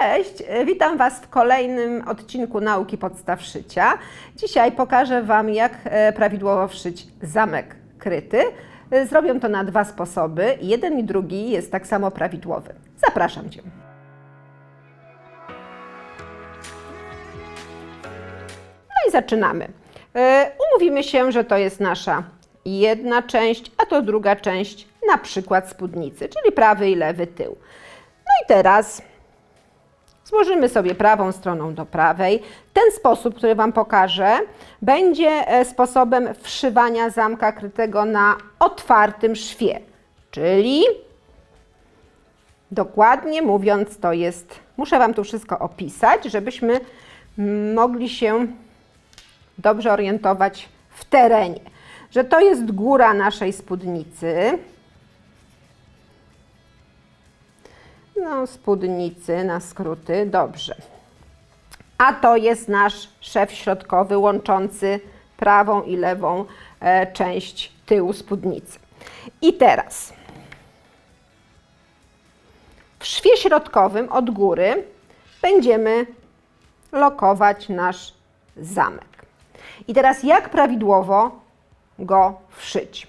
Cześć, e, witam Was w kolejnym odcinku Nauki Podstaw Szycia. Dzisiaj pokażę Wam, jak e, prawidłowo wszyć zamek kryty. E, Zrobię to na dwa sposoby. Jeden i drugi jest tak samo prawidłowy. Zapraszam Cię. No i zaczynamy. Umówimy się, że to jest nasza jedna część, a to druga część, na przykład spódnicy, czyli prawy i lewy tył. No i teraz Złożymy sobie prawą stroną do prawej. Ten sposób, który Wam pokażę, będzie e, sposobem wszywania zamka krytego na otwartym szwie. Czyli dokładnie mówiąc, to jest, muszę Wam tu wszystko opisać, żebyśmy mogli się dobrze orientować w terenie. Że to jest góra naszej spódnicy. No, spódnicy na skróty, dobrze. A to jest nasz szef środkowy łączący prawą i lewą e, część tyłu spódnicy. I teraz w szwie środkowym od góry będziemy lokować nasz zamek. I teraz jak prawidłowo go wszyć?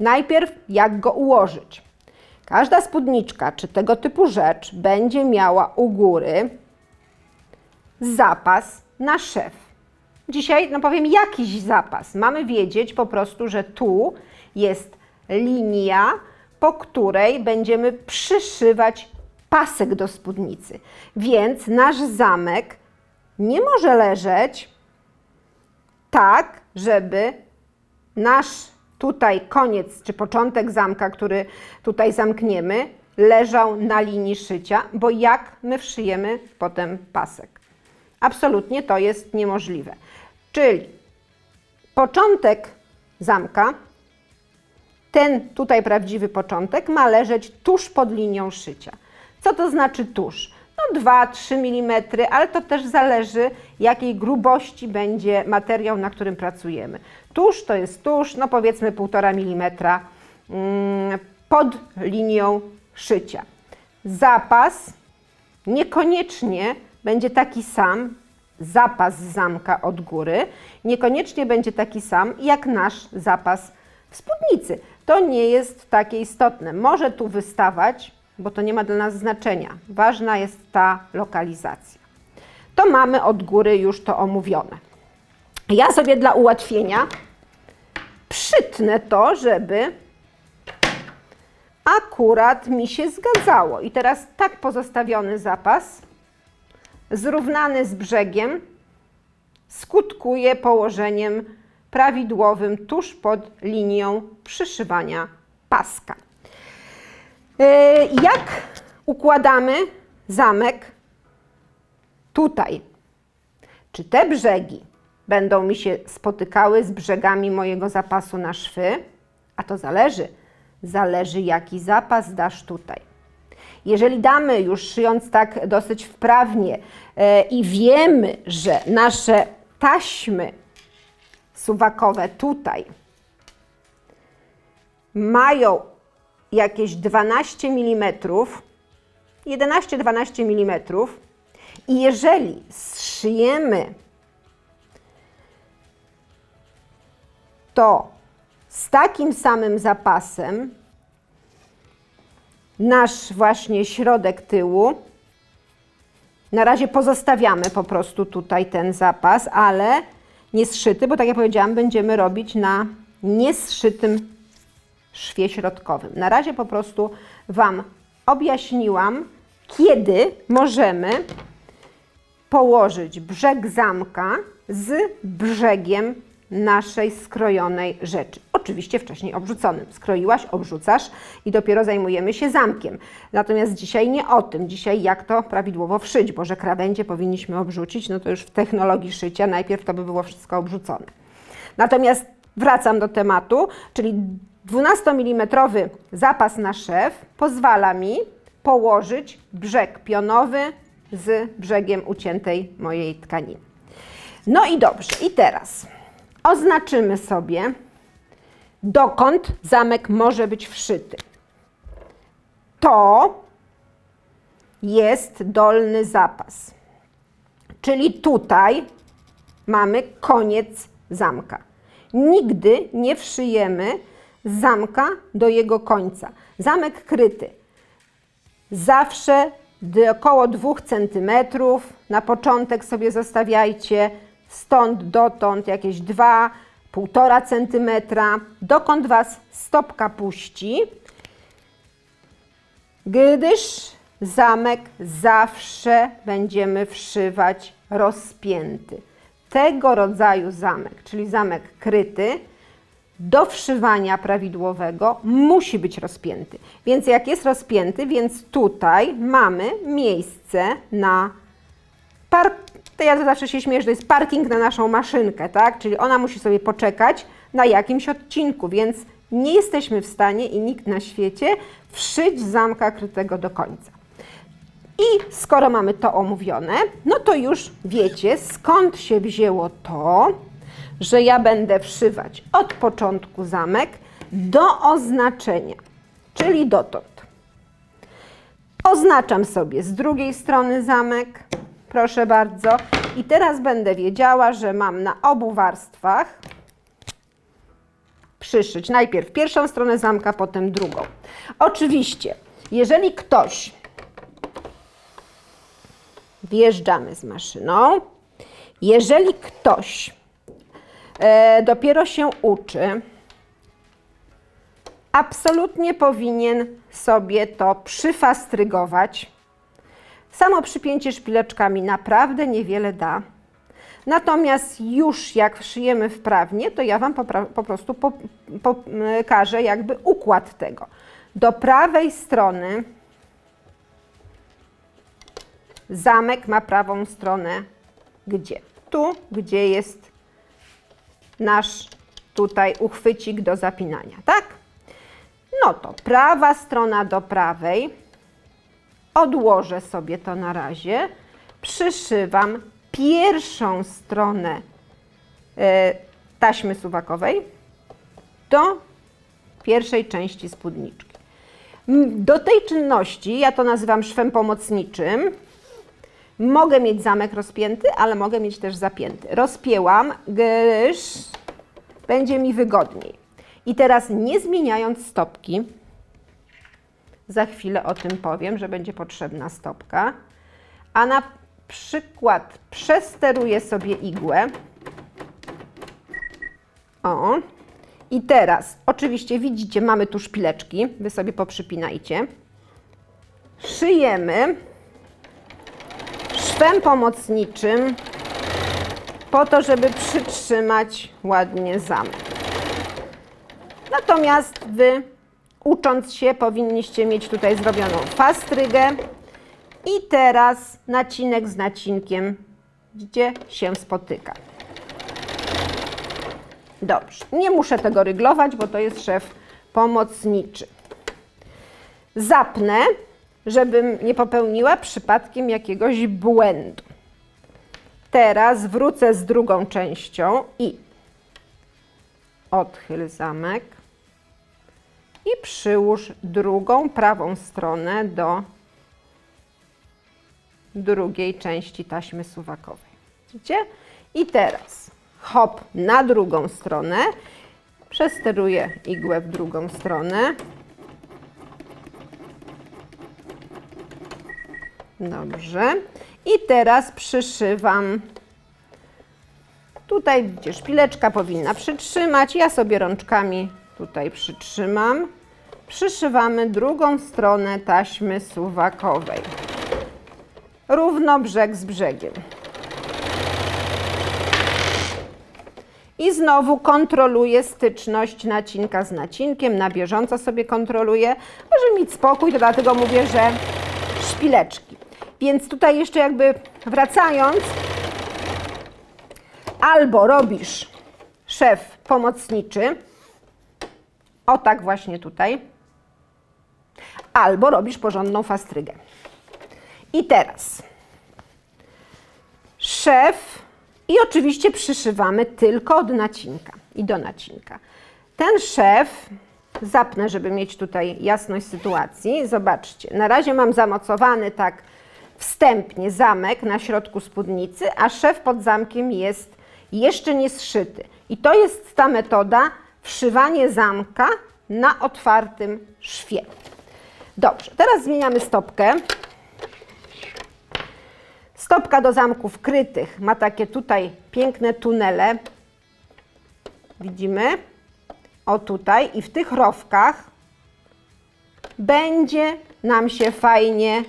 Najpierw jak go ułożyć? Każda spódniczka czy tego typu rzecz będzie miała u góry zapas na szef. Dzisiaj no powiem jakiś zapas. Mamy wiedzieć po prostu, że tu jest linia, po której będziemy przyszywać pasek do spódnicy. Więc nasz zamek nie może leżeć tak, żeby nasz tutaj koniec czy początek zamka, który tutaj zamkniemy, leżał na linii szycia, bo jak my wszyjemy potem pasek? Absolutnie to jest niemożliwe. Czyli początek zamka, ten tutaj prawdziwy początek ma leżeć tuż pod linią szycia. Co to znaczy tuż? No 2-3 mm, ale to też zależy, jakiej grubości będzie materiał, na którym pracujemy. Tuż to jest tuż, no powiedzmy 1,5 mm mm, pod linią szycia. Zapas niekoniecznie będzie taki sam, zapas zamka od góry, niekoniecznie będzie taki sam jak nasz zapas w spódnicy. To nie jest takie istotne. Może tu wystawać, bo to nie ma dla nas znaczenia. Ważna jest ta lokalizacja. To mamy od góry już to omówione. Ja sobie dla ułatwienia przytnę to, żeby akurat mi się zgadzało. I teraz tak pozostawiony zapas, zrównany z brzegiem, skutkuje położeniem prawidłowym tuż pod linią przyszywania paska. Yy, Jak układamy zamek tutaj? Czy te brzegi będą mi się spotykały z brzegami mojego zapasu na szwy? A to zależy. Zależy, jaki zapas dasz tutaj. Jeżeli damy już szyjąc tak dosyć wprawnie e, i wiemy, że nasze taśmy suwakowe tutaj mają jakieś 12 mm, 11-12 mm i jeżeli zszyjemy to z takim samym zapasem nasz właśnie środek tyłu, na razie pozostawiamy po prostu tutaj ten zapas, ale nie zszyty, bo tak jak powiedziałam, będziemy robić na niezszytym szwie środkowym. Na razie po prostu Wam objaśniłam, kiedy możemy położyć brzeg zamka z brzegiem naszej skrojonej rzeczy. Oczywiście wcześniej obrzuconym. Skroiłaś, obrzucasz i dopiero zajmujemy się zamkiem. Natomiast dzisiaj nie o tym. Dzisiaj jak to prawidłowo wszyć, bo że krawędzie powinniśmy obrzucić, no to już w technologii szycia najpierw to by było wszystko obrzucone. Natomiast wracam do tematu, czyli 12 mm zapas na szef pozwala mi położyć brzeg pionowy z brzegiem uciętej mojej tkaniny. No i dobrze, i teraz oznaczymy sobie, dokąd zamek może być wszyty. To jest dolny zapas. Czyli tutaj mamy koniec zamka. Nigdy nie wszyjemy zamka do jego końca. Zamek kryty zawsze około 2 cm. Na początek sobie zostawiajcie stąd dotąd jakieś 2-1,5 cm, dokąd Was stopka puści, gdyż zamek zawsze będziemy wszywać rozpięty. Tego rodzaju zamek, czyli zamek kryty, do wszywania prawidłowego musi być rozpięty. Więc jak jest rozpięty, więc tutaj mamy miejsce na park. To ja zawsze się śmieję, że to jest parking na naszą maszynkę, tak? Czyli ona musi sobie poczekać na jakimś odcinku, więc nie jesteśmy w stanie i nikt na świecie wszyć zamka krytego do końca. I skoro mamy to omówione, no to już wiecie, skąd się wzięło to, że ja będę wszywać od początku zamek do oznaczenia, czyli dotąd. Oznaczam sobie z drugiej strony zamek, proszę bardzo. I teraz będę wiedziała, że mam na obu warstwach przyszyć najpierw pierwszą stronę zamka, potem drugą. Oczywiście, jeżeli ktoś wjeżdżamy z maszyną, jeżeli ktoś e, dopiero się uczy, absolutnie powinien sobie to przyfastrygować. Samo przypięcie szpileczkami naprawdę niewiele da. Natomiast już jak szyjemy wprawnie, to ja Wam po prostu po, pokażę jakby układ tego. Do prawej strony zamek ma prawą stronę gdzie? Tu, gdzie jest nasz tutaj uchwycik do zapinania, tak? No to prawa strona do prawej. Odłożę sobie to na razie. Przyszywam pierwszą stronę e, taśmy suwakowej do pierwszej części spódniczki. Do tej czynności, ja to nazywam szwem pomocniczym, mogę mieć zamek rozpięty, ale mogę mieć też zapięty. Rozpięłam, gdyż będzie mi wygodniej. I teraz nie zmieniając stopki, za chwilę o tym powiem, że będzie potrzebna stopka, a na przykład przesteruję sobie igłę. O. I teraz, oczywiście widzicie, mamy tu szpileczki, wy sobie poprzypinajcie. Szyjemy szwem pomocniczym po to, żeby przytrzymać ładnie zamek. Natomiast Wy, ucząc się, powinniście mieć tutaj zrobioną fastrygę i teraz nacinek z nacinkiem, gdzie się spotyka. Dobrze, nie muszę tego ryglować, bo to jest szef pomocniczy. Zapnę, żebym nie popełniła przypadkiem jakiegoś błędu. Teraz wrócę z drugą częścią i odchyl zamek i przyłóż drugą prawą stronę do drugiej części taśmy suwakowej. Widzicie? I teraz hop na drugą stronę, przesteruję igłę w drugą stronę. Dobrze. I teraz przyszywam. Tutaj, gdzie szpileczka powinna przytrzymać, ja sobie rączkami tutaj przytrzymam. Przyszywamy drugą stronę taśmy suwakowej. Równo brzeg z brzegiem. I znowu kontroluję styczność nacinka z nacinkiem, na bieżąco sobie kontroluję. Może mieć spokój, to dlatego mówię, że szpileczki. Więc tutaj jeszcze jakby wracając, albo robisz szef pomocniczy, o tak właśnie tutaj, albo robisz porządną fastrygę. I teraz szef i oczywiście przyszywamy tylko od nacinka i do nacinka. Ten szef zapnę, żeby mieć tutaj jasność sytuacji. Zobaczcie, na razie mam zamocowany tak wstępnie zamek na środku spódnicy, a szef pod zamkiem jest jeszcze nie zszyty. I to jest ta metoda wszywanie zamka na otwartym szwie. Dobrze, teraz zmieniamy stopkę. Stopka do zamków krytych ma takie tutaj piękne tunele. Widzimy? O tutaj. I w tych rowkach będzie nam się fajnie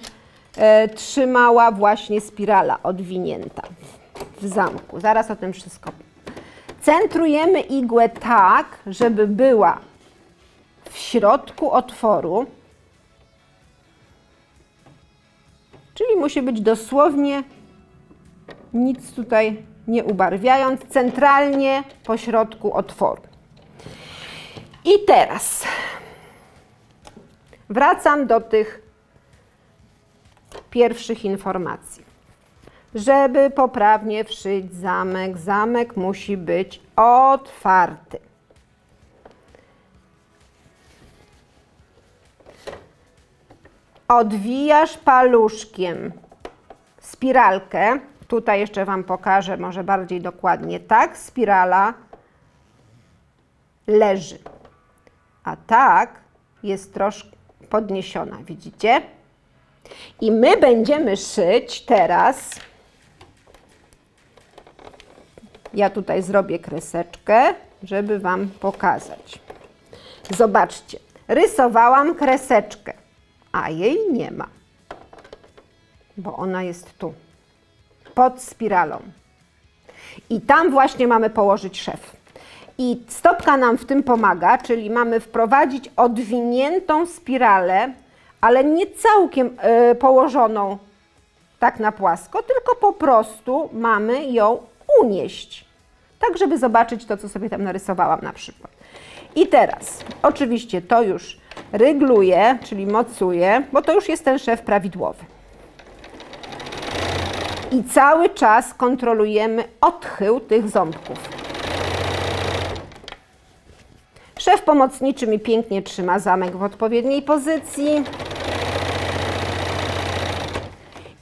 trzymała właśnie spirala odwinięta w zamku. Zaraz o tym wszystko. Centrujemy igłę tak, żeby była w środku otworu. Czyli musi być dosłownie nic tutaj nie ubarwiając, centralnie po środku otworu. I teraz wracam do tych pierwszych informacji. Żeby poprawnie wszyć zamek, zamek musi być otwarty. Odwijasz paluszkiem spiralkę. Tutaj jeszcze Wam pokażę, może bardziej dokładnie. Tak, spirala leży. A tak jest troszkę podniesiona, widzicie? I my będziemy szyć teraz. Ja tutaj zrobię kreseczkę, żeby Wam pokazać. Zobaczcie, rysowałam kreseczkę, a jej nie ma, bo ona jest tu, pod spiralą. I tam właśnie mamy położyć szef. I stopka nam w tym pomaga, czyli mamy wprowadzić odwiniętą spiralę, ale nie całkiem y, położoną tak na płasko, tylko po prostu mamy ją unieść. Tak, żeby zobaczyć to, co sobie tam narysowałam na przykład. I teraz, oczywiście to już rygluję, czyli mocuję, bo to już jest ten szef prawidłowy. I cały czas kontrolujemy odchył tych ząbków. Szef pomocniczy mi pięknie trzyma zamek w odpowiedniej pozycji.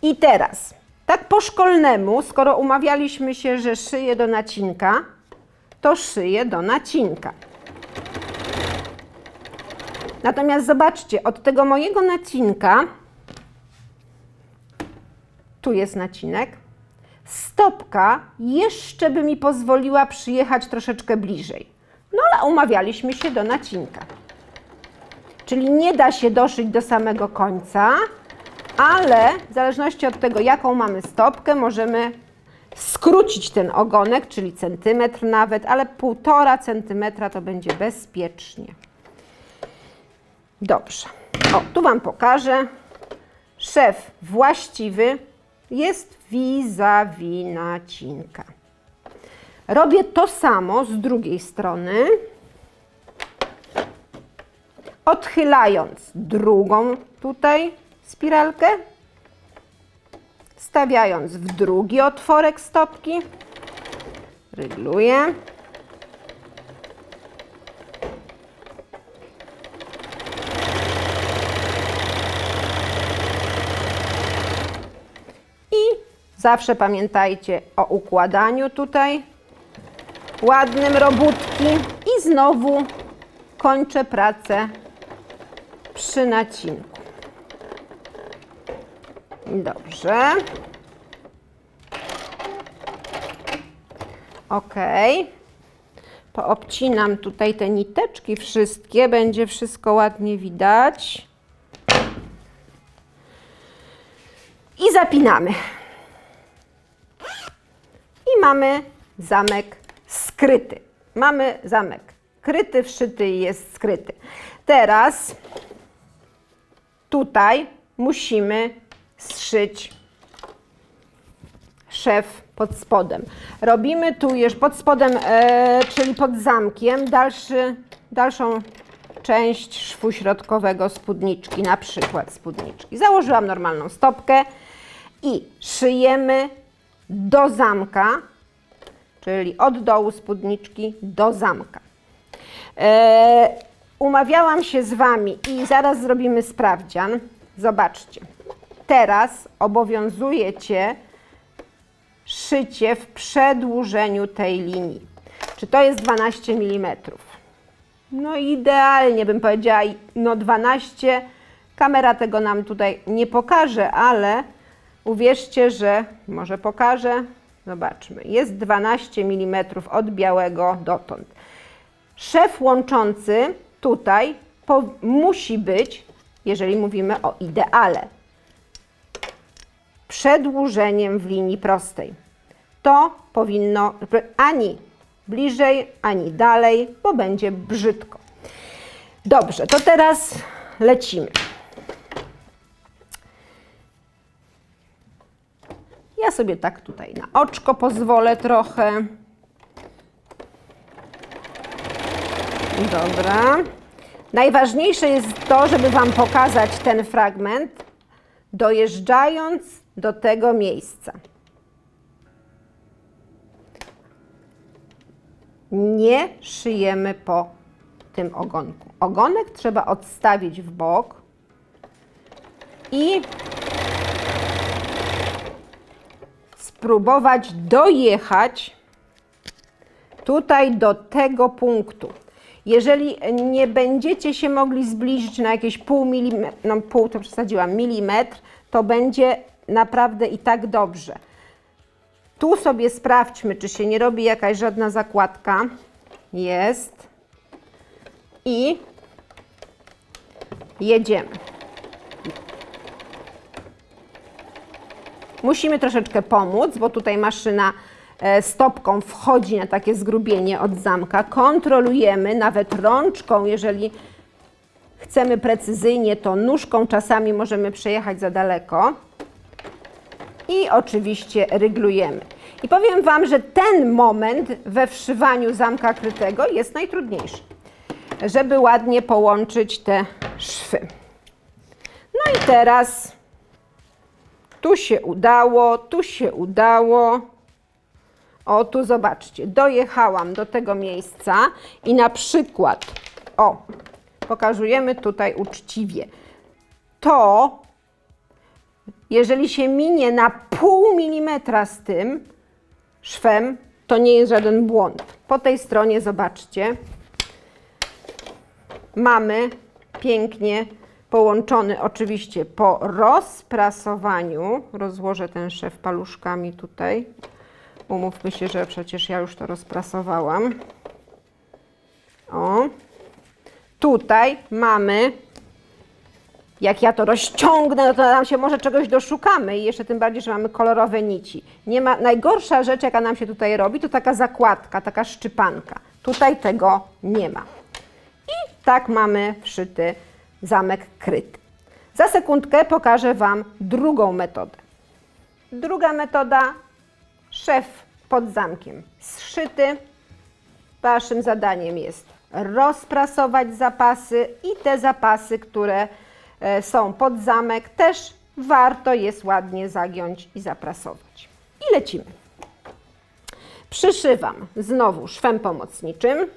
I teraz, tak po szkolnemu, skoro umawialiśmy się, że szyję do nacinka, to szyję do nacinka. Natomiast zobaczcie, od tego mojego nacinka, tu jest nacinek, stopka jeszcze by mi pozwoliła przyjechać troszeczkę bliżej. No ale umawialiśmy się do nacinka. Czyli nie da się doszyć do samego końca, ale w zależności od tego, jaką mamy stopkę, możemy skrócić ten ogonek, czyli centymetr nawet, ale półtora centymetra to będzie bezpiecznie. Dobrze. O, tu Wam pokażę. Szef właściwy jest vis-a-vis nacinka. Robię to samo z drugiej strony, odchylając drugą tutaj spiralkę, stawiając w drugi otworek stopki, rygluję. I zawsze pamiętajcie o układaniu tutaj ładnym robótki i znowu kończę pracę przy nacinku. Dobrze. Ok. Poobcinam tutaj te niteczki wszystkie, będzie wszystko ładnie widać. I zapinamy. I mamy zamek skryty. Mamy zamek kryty, wszyty i jest skryty. Teraz tutaj musimy zszyć szef pod spodem. Robimy tu już pod spodem, e, czyli pod zamkiem, dalszy, dalszą część szwu środkowego spódniczki, na przykład spódniczki. Założyłam normalną stopkę i szyjemy do zamka, czyli od dołu spódniczki do zamka. E, umawiałam się z Wami i zaraz zrobimy sprawdzian. Zobaczcie. Teraz obowiązuje Cię szycie w przedłużeniu tej linii. Czy to jest 12 mm? No idealnie bym powiedziała, no 12. Kamera tego nam tutaj nie pokaże, ale uwierzcie, że może pokaże. Zobaczmy, jest 12 mm od białego dotąd. Szef łączący tutaj musi być, jeżeli mówimy o ideale, przedłużeniem w linii prostej. To powinno ani bliżej, ani dalej, bo będzie brzydko. Dobrze, to teraz lecimy. Ja sobie tak tutaj na oczko pozwolę trochę. Dobra. Najważniejsze jest to, żeby Wam pokazać ten fragment, dojeżdżając do tego miejsca. Nie szyjemy po tym ogonku. Ogonek trzeba odstawić w bok i spróbować dojechać tutaj do tego punktu. Jeżeli nie będziecie się mogli zbliżyć na jakieś pół milimetra, no pół to przesadziłam, milimetr, to będzie naprawdę i tak dobrze. Tu sobie sprawdźmy, czy się nie robi jakaś żadna zakładka. Jest. I jedziemy. Musimy troszeczkę pomóc, bo tutaj maszyna e, stopką wchodzi na takie zgrubienie od zamka. Kontrolujemy nawet rączką, jeżeli chcemy precyzyjnie, to nóżką czasami możemy przejechać za daleko. I oczywiście ryglujemy. I powiem Wam, że ten moment we wszywaniu zamka krytego jest najtrudniejszy, żeby ładnie połączyć te szwy. No i teraz tu się udało, tu się udało. O, tu zobaczcie, dojechałam do tego miejsca i na przykład, o, pokazujemy tutaj uczciwie. To, jeżeli się minie na pół milimetra z tym szwem, to nie jest żaden błąd. Po tej stronie zobaczcie, mamy pięknie połączony oczywiście po rozprasowaniu. Rozłożę ten szef paluszkami tutaj. Umówmy się, że przecież ja już to rozprasowałam. O. Tutaj mamy, jak ja to rozciągnę, no to nam się może czegoś doszukamy i jeszcze tym bardziej, że mamy kolorowe nici. Nie ma, najgorsza rzecz, jaka nam się tutaj robi, to taka zakładka, taka szczypanka. Tutaj tego nie ma. I tak mamy wszyty zamek kryty. Za sekundkę pokażę Wam drugą metodę. Druga metoda, szef pod zamkiem zszyty. Waszym zadaniem jest rozprasować zapasy i te zapasy, które są pod zamek, też warto jest ładnie zagiąć i zaprasować. I lecimy. Przyszywam znowu szwem pomocniczym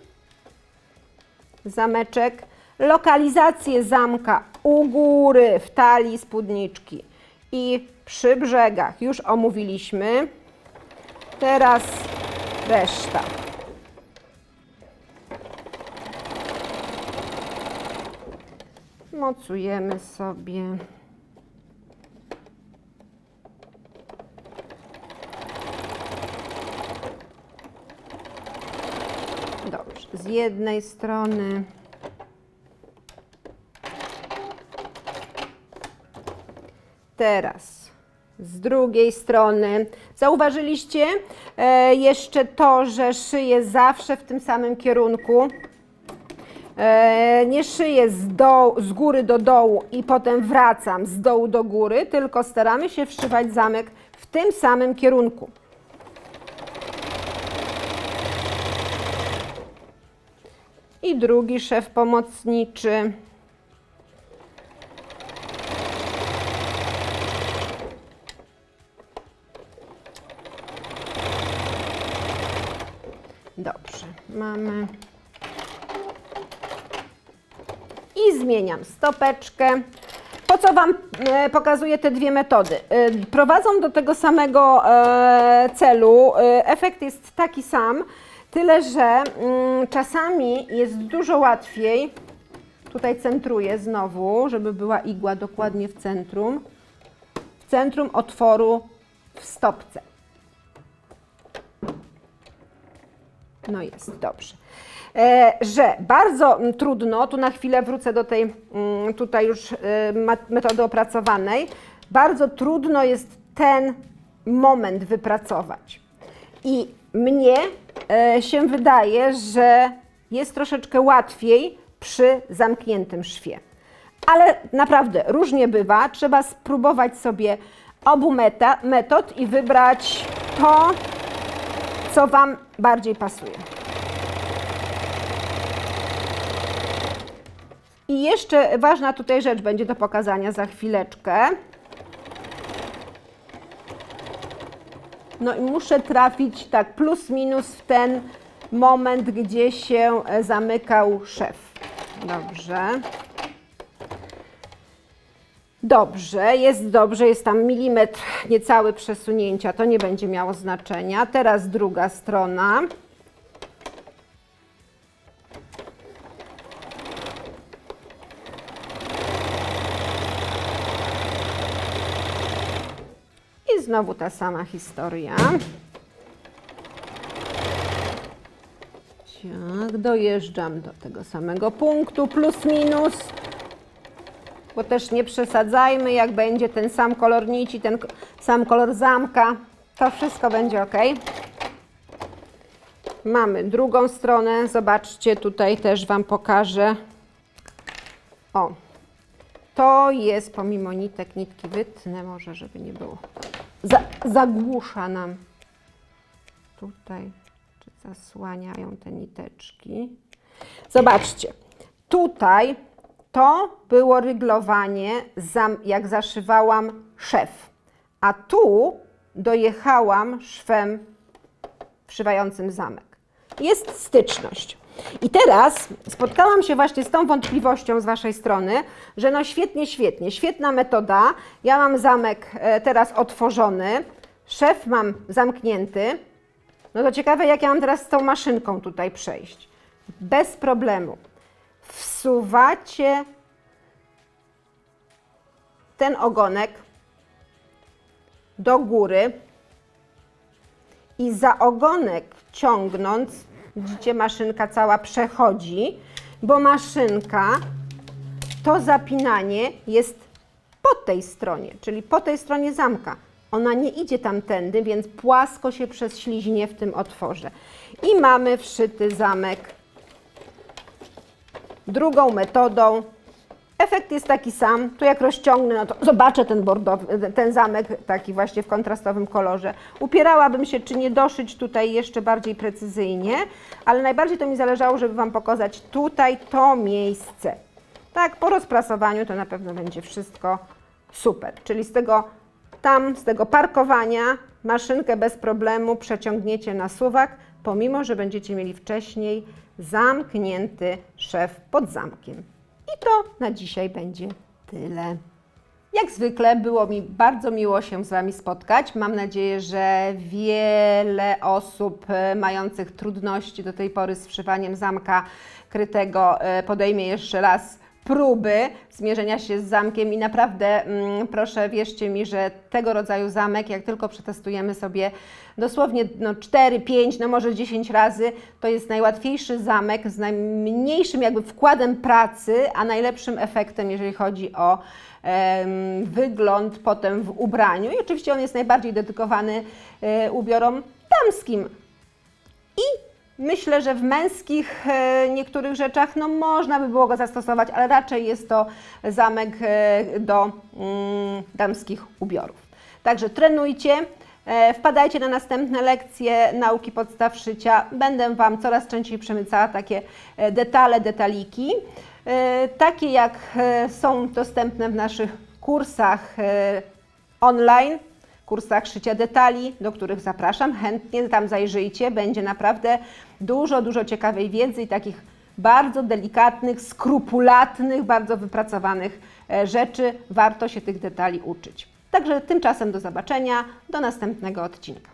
zameczek, lokalizację zamka u góry w talii spódniczki i przy brzegach już omówiliśmy. Teraz reszta. Mocujemy sobie. Dobrze, z jednej strony. Teraz z drugiej strony. Zauważyliście e, jeszcze to, że szyję zawsze w tym samym kierunku. E, nie szyję z, z góry do dołu i potem wracam z dołu do góry, tylko staramy się wszywać zamek w tym samym kierunku. I drugi szef pomocniczy. Zmieniam stopeczkę. Po co Wam e, pokazuję te dwie metody? E, Prowadzą do tego samego e, celu. Efekt jest taki sam, tyle że mm, czasami jest dużo łatwiej. Tutaj centruję znowu, żeby była igła dokładnie w centrum. W centrum otworu w stopce. No jest, dobrze. E, że bardzo mm, trudno, tu na chwilę wrócę do tej mm, tutaj już e, metody opracowanej, bardzo trudno jest ten moment wypracować. I mnie e, się wydaje, że jest troszeczkę łatwiej przy zamkniętym szwie. Ale naprawdę różnie bywa. Trzeba spróbować sobie obu meta, metod i wybrać to, co Wam bardziej pasuje. I jeszcze ważna tutaj rzecz będzie do pokazania za chwileczkę. No i muszę trafić tak plus minus w ten moment, gdzie się e, zamykał szef. Dobrze. Dobrze, jest dobrze, jest tam milimetr niecały przesunięcia, to nie będzie miało znaczenia. Teraz druga strona. I znowu ta sama historia. Tak, dojeżdżam do tego samego punktu, plus minus bo też nie przesadzajmy, jak będzie ten sam kolor nici, ten sam kolor zamka, to wszystko będzie ok. Mamy drugą stronę, zobaczcie, tutaj też Wam pokażę. O, to jest pomimo nitek, nitki wytnę może, żeby nie było. Za, zagłusza nam tutaj, czy zasłaniają te niteczki. Zobaczcie, tutaj to było ryglowanie, jak zaszywałam szef, a tu dojechałam szwem wszywającym zamek. Jest styczność. I teraz spotkałam się właśnie z tą wątpliwością z Waszej strony, że no świetnie, świetnie, świetna metoda. Ja mam zamek e, teraz otworzony, szef mam zamknięty. No to ciekawe, jak ja mam teraz z tą maszynką tutaj przejść. Bez problemu. Wsuwacie ten ogonek do góry i za ogonek ciągnąc, widzicie, maszynka cała przechodzi, bo maszynka, to zapinanie jest po tej stronie, czyli po tej stronie zamka. Ona nie idzie tamtędy, więc płasko się prześliźnie w tym otworze. I mamy wszyty zamek drugą metodą. Efekt jest taki sam. Tu jak rozciągnę, no to zobaczę ten bordowy, ten zamek taki właśnie w kontrastowym kolorze. Upierałabym się, czy nie doszyć tutaj jeszcze bardziej precyzyjnie, ale najbardziej to mi zależało, żeby Wam pokazać tutaj to miejsce. Tak, po rozprasowaniu to na pewno będzie wszystko super. Czyli z tego tam, z tego parkowania maszynkę bez problemu przeciągniecie na suwak, pomimo, że będziecie mieli wcześniej zamknięty szef pod zamkiem. I to na dzisiaj będzie tyle. Jak zwykle było mi bardzo miło się z Wami spotkać. Mam nadzieję, że wiele osób e, mających trudności do tej pory z wszywaniem zamka krytego e, podejmie jeszcze raz próby zmierzenia się z zamkiem i naprawdę mm, proszę wierzcie mi, że tego rodzaju zamek, jak tylko przetestujemy sobie dosłownie no, 4, 5, no może 10 razy, to jest najłatwiejszy zamek z najmniejszym jakby wkładem pracy, a najlepszym efektem, jeżeli chodzi o em, wygląd potem w ubraniu. I oczywiście on jest najbardziej dedykowany e, ubiorom damskim. I myślę, że w męskich e, niektórych rzeczach no, można by było go zastosować, ale raczej jest to zamek e, do mm, damskich ubiorów. Także trenujcie. e, Wpadajcie na następne lekcje nauki podstaw szycia. Będę Wam coraz częściej przemycała takie detale, detaliki, takie jak są dostępne w naszych kursach online, kursach szycia detali, do których zapraszam. Chętnie tam zajrzyjcie. Będzie naprawdę dużo, dużo ciekawej wiedzy i takich bardzo delikatnych, skrupulatnych, bardzo wypracowanych e, rzeczy. Warto się tych detali uczyć. Także tymczasem do zobaczenia, do następnego odcinka.